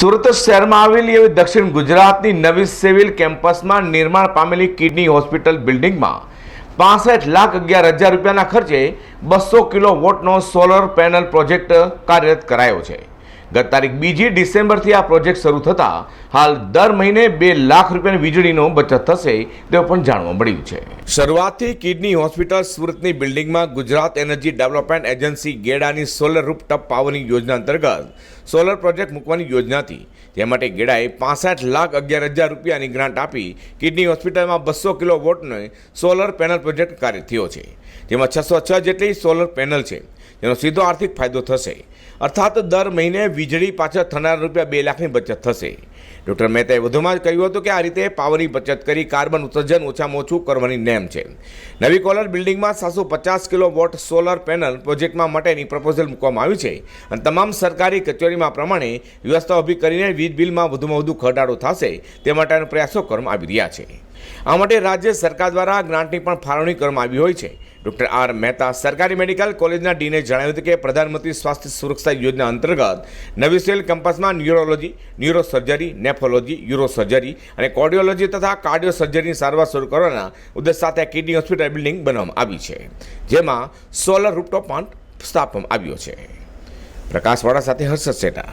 સુરત શહેરમાં આવેલી એવી દક્ષિણ ગુજરાતની નવી સિવિલ કેમ્પસમાં નિર્માણ પામેલી કિડની હોસ્પિટલ બિલ્ડિંગમાં પાસઠ લાખ અગિયાર હજાર રૂપિયાના ખર્ચે બસો કિલો વોટનો સોલર પેનલ પ્રોજેક્ટ કાર્યરત કરાયો છે. ગત તારીખ બીજી ડિસેમ્બરથી આ પ્રોજેક્ટ શરૂ થતાં હાલ દર મહિને બે લાખ રૂપિયાની વીજળીનો બચત થશે તેવું પણ જાણવા મળ્યું છે. શરૂઆતથી કિડની હોસ્પિટલ સુરતની બિલ્ડિંગમાં ગુજરાત એનર્જી ડેવલપમેન્ટ એજન્સી ગેડાની સોલર રૂપટપ પાવરની યોજના અંતર્ગત સોલર પ્રોજેક્ટ મૂકવાની યોજના હતી. તે માટે ગેડાએ પાસઠ લાખ અગિયાર હજાર રૂપિયાની ગ્રાન્ટ આપી કિડની હોસ્પિટલમાં બસો કિલો વોટનો સોલર પેનલ પ્રોજેક્ટ કાર્ય થયો છે. જેમાં છસો છ જેટલી સોલર પેનલ છે. જેનો સીધો આર્થિક ફાયદો થશે. અર્થાત દર મહિને વીજળી પાછળ થનાર રૂપિયા બે લાખની બચત થશે. ડૉક્ટર મહેતાએ વધુમાં કહ્યું હતું કે આ રીતે પાવરની બચત કરી કાર્બન ઉત્સર્જન ઓછામાં ઓછું કરવાની નેમ છે. નવી કોલર બિલ્ડિંગમાં સાતસો પચાસ કિલો વોટ સોલર પેનલ પ્રોજેક્ટમાં માટેની પ્રપોઝલ મૂકવામાં આવી છે અને તમામ સરકારી કચેરીમાં પ્રમાણે વ્યવસ્થા ઊભી કરીને વીજ બિલમાં વધુમાં વધુ ઘટાડો થશે તે માટેના પ્રયાસો કરવામાં આવી રહ્યા છે. આ માટે રાજ્ય સરકાર દ્વારા ગ્રાન્ટની પણ ફાળવણી કરવામાં આવી હોય છે. ડૉક્ટર આર મહેતા સરકારી મેડિકલ કોલેજના ડીને જણાવ્યું હતું કે પ્રધાનમંત્રી સ્વાસ્થ્ય સુરક્ષા યોજના અંતર્ગત નવી સેલ કેમ્પસમાં neurology neuro surgery nephrology uro surgery અને કોર્ડિયોલોજી તથા કાર્ડિયો સર્જરીની સારવાર શરૂ કરવાના ઉદ્દેશ સાથે કિડની હોસ્પિટલ બિલ્ડિંગ બનાવવામાં આવી છે, જેમાં સોલર રૂપટોપ પણ સ્થાપવામાં આવ્યો છે. પ્રકાશવાળા સાથે હર્ષદ શેઠા